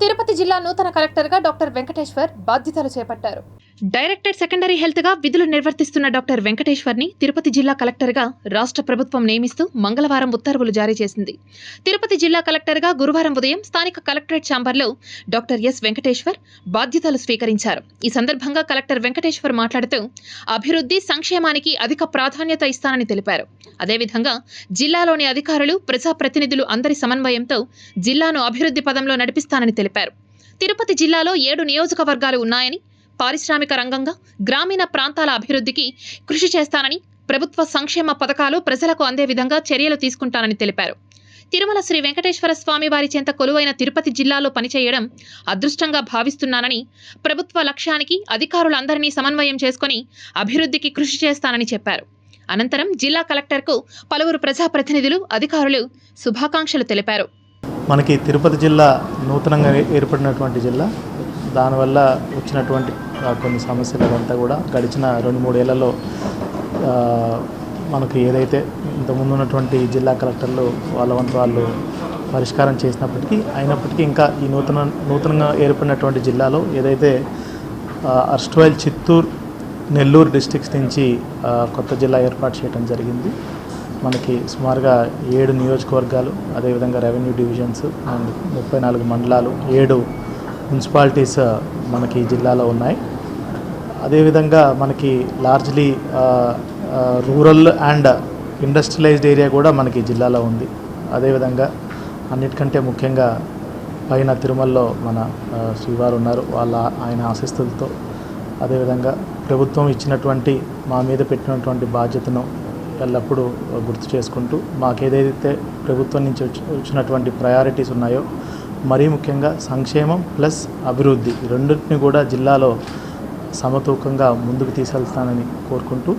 తిరుపతి జిల్లా నూతన కలెక్టర్గా డాక్టర్ వెంకటేశ్వర్ బాధ్యతలు చేపట్టారు. డైరెక్టర్ సెకండరీ హెల్త్గా విధులు నిర్వర్తిస్తున్న డాక్టర్ వెంకటేశ్వర్ని తిరుపతి జిల్లా కలెక్టర్గా రాష్ట్ర ప్రభుత్వం నియమిస్తూ మంగళవారం ఉత్తర్వులు జారీ చేసింది. తిరుపతి జిల్లా కలెక్టర్గా గురువారం ఉదయం స్థానిక కలెక్టరేట్ ఛాంబర్లో డాక్టర్ ఎస్ వెంకటేశ్వర్ బాధ్యతలు స్వీకరించారు. ఈ సందర్భంగా కలెక్టర్ వెంకటేశ్వర్ మాట్లాడుతూ అభివృద్ధి సంక్షేమానికి అధిక ప్రాధాన్యత ఇస్తానని తెలిపారు. అదేవిధంగా జిల్లాలోని అధికారులు ప్రజాప్రతినిధులు అందరి సమన్వయంతో జిల్లాను అభివృద్ధి పదంలో నడిపిస్తానని తెలిపారు. తిరుపతి జిల్లాలో ఏడు నియోజకవర్గాలు ఉన్నాయని పారిశ్రామిక రంగంగా గ్రామీణ ప్రాంతాల అభివృద్ధికి కృషి చేస్తానని ప్రభుత్వ సంక్షేమ పథకాలు ప్రజలకు అందే విధంగా చర్యలు తీసుకుంటానని తెలిపారు. తిరుమల శ్రీ వెంకటేశ్వర స్వామి వారి చెంత కొలువైన తిరుపతి జిల్లాలో పనిచేయడం అదృష్టంగా భావిస్తున్నానని ప్రభుత్వ లక్ష్యానికి అధికారులందరినీ సమన్వయం చేసుకుని అభివృద్ధికి కృషి చేస్తానని చెప్పారు. అనంతరం జిల్లా కలెక్టర్కు పలువురు ప్రజాప్రతినిధులు అధికారులు శుభాకాంక్షలు తెలిపారు. మనకి తిరుపతి జిల్లా నూతనంగా ఏర్పడినటువంటి జిల్లా. దానివల్ల వచ్చినటువంటి కొన్ని సమస్యలు అదంతా కూడా గడిచిన రెండు మూడేళ్ళలో మనకు ఏదైతే ఇంతకుముందు ఉన్నటువంటి జిల్లా కలెక్టర్లు వాళ్ళ వంతు వాళ్ళు పరిష్కారం చేసినప్పటికీ అయినప్పటికీ ఇంకా ఈ నూతన నూతనంగా ఏర్పడినటువంటి జిల్లాలో ఏదైతే అర్స్ట్వైల్ చిత్తూరు నెల్లూరు డిస్టిక్స్ నుంచి కొత్త జిల్లా ఏర్పాటు చేయడం జరిగింది. మనకి సుమారుగా ఏడు నియోజకవర్గాలు అదేవిధంగా రెవెన్యూ డివిజన్స్ అండ్ ముప్పై నాలుగు మండలాలు ఏడు మున్సిపాలిటీస్ uh, మనకి జిల్లాలో ఉన్నాయి. అదేవిధంగా మనకి largely uh, uh, rural and industrialised area కూడా మనకి జిల్లాలో ఉంది. అదేవిధంగా అన్నిటికంటే ముఖ్యంగా పైన తిరుమలలో మన శ్రీవారు ఉన్నారు. వాళ్ళ ఆయన ఆశిస్తులతో అదేవిధంగా ప్రభుత్వం ఇచ్చినటువంటి మా మీద పెట్టినటువంటి బాధ్యతను ఎల్లప్పుడూ గుర్తు చేసుకుంటూ మాకేదైతే ప్రభుత్వం నుంచి వచ్చి వచ్చినటువంటి ప్రయారిటీస్ ఉన్నాయో మరీ ముఖ్యంగా సంక్షేమం ప్లస్ అభివృద్ధి రెండింటిని కూడా జిల్లాలో సమతూకంగా ముందుకు తీసుకెళ్తానని కోరుకుంటూ